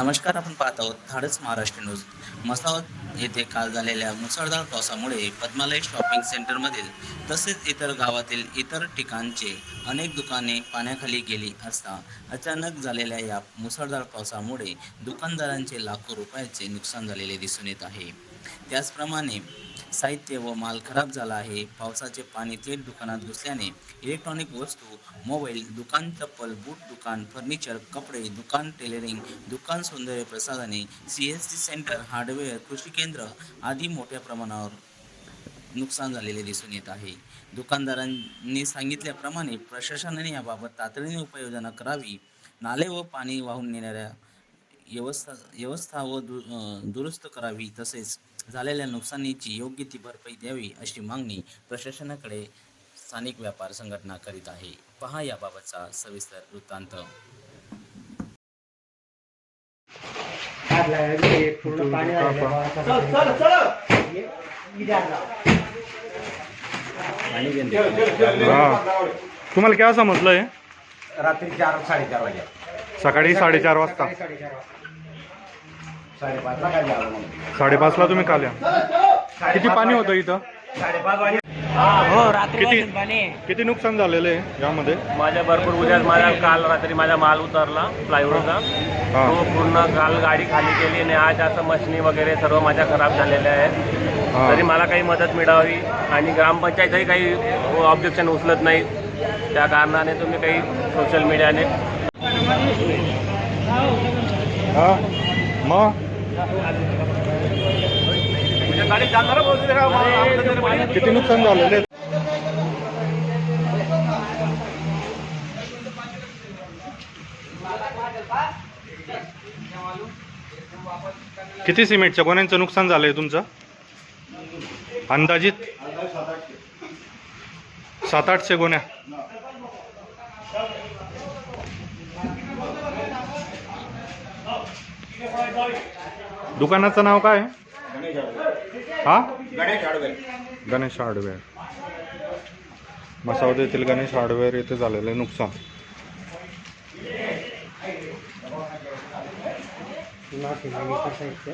नमस्कार आपण पाहत आहोत धाडस महाराष्ट्र न्यूज. मसावत येथे काल झालेल्या मुसळधार पावसामुळे पद्मालय शॉपिंग सेंटरमधील तसेच इतर गावातील इतर ठिकाणचे अनेक दुकाने पाण्याखाली गेली असता अचानक झालेल्या या मुसळधार पावसामुळे दुकानदारांचे लाखो रुपयाचे नुकसान झालेले दिसून येत आहे. त्याचप्रमाणे साहित्य व माल खराब झाला आहे. पावसाचे पाणी थेट दुकानात घुसल्याने इलेक्ट्रॉनिक वस्तू मोबाईल दुकान चप्पल बूट दुकान फर्निचर कपडे दुकान टेलरिंग दुकान सौंदर्य प्रसाधने C S C centre hardware कृषी केंद्र आदी मोठ्या प्रमाणावर नुकसान झालेले दिसून येत आहे. दुकानदारांनी सांगितल्याप्रमाणे प्रशासनाने याबाबत तातडीने उपाययोजना करावी. नाले व पाणी वाहून नेणाऱ्या व्यवस्था व्यवस्था व दु दुरुस्त करावी तसेच झालेल्या नुकसानीची योग्य ती भरपाई द्यावी अशी मागणी प्रशासनाकडे स्थानिक व्यापार संघटना करीत आहे. पहा याबाबतचा सविस्तर वृत्तांत. तुम्हाला काय समजलं आहे रात्री चार साडेचार वाजे. सकाळी साडेचार वाजता. सकाळी साडेचार वाजता. साडेपाचला मग साडेपाचला तुम्ही काल्या किती पाणी होतं इथं? साडेपाच वाजे. किती किती नुकसान झालेलं आहे यामध्ये? माझ्या भरपूर उद्या माझा काल रात्री माझा माल उतरला प्लायवूडचा हा. तो पूर्ण काल गाडी खाली केली आणि आज असं मशिनी वगैरे सर्व माझ्या खराब झालेल्या आहेत. हा. तरी मला काही मदत मिळावी आणि ग्रामपंचायतही काही ऑब्जेक्शन उचलत नाही त्या कारणाने तुम्ही काही सोशल मीडियाने हा. मग? किती नुकसान झालेलं किती सिमेंटच्या गोण्यांचं नुकसान झालंय तुमचं? अंदाजित? सात आठशे गोण्या. दुकानाचं नाव काय? आहे? हा? गणेश आडवे. गणेश हार्डवेअर मसावद येथील गणेश हार्डवेअर येथे झालेले नुकसान. सिमेंटचं साहित्य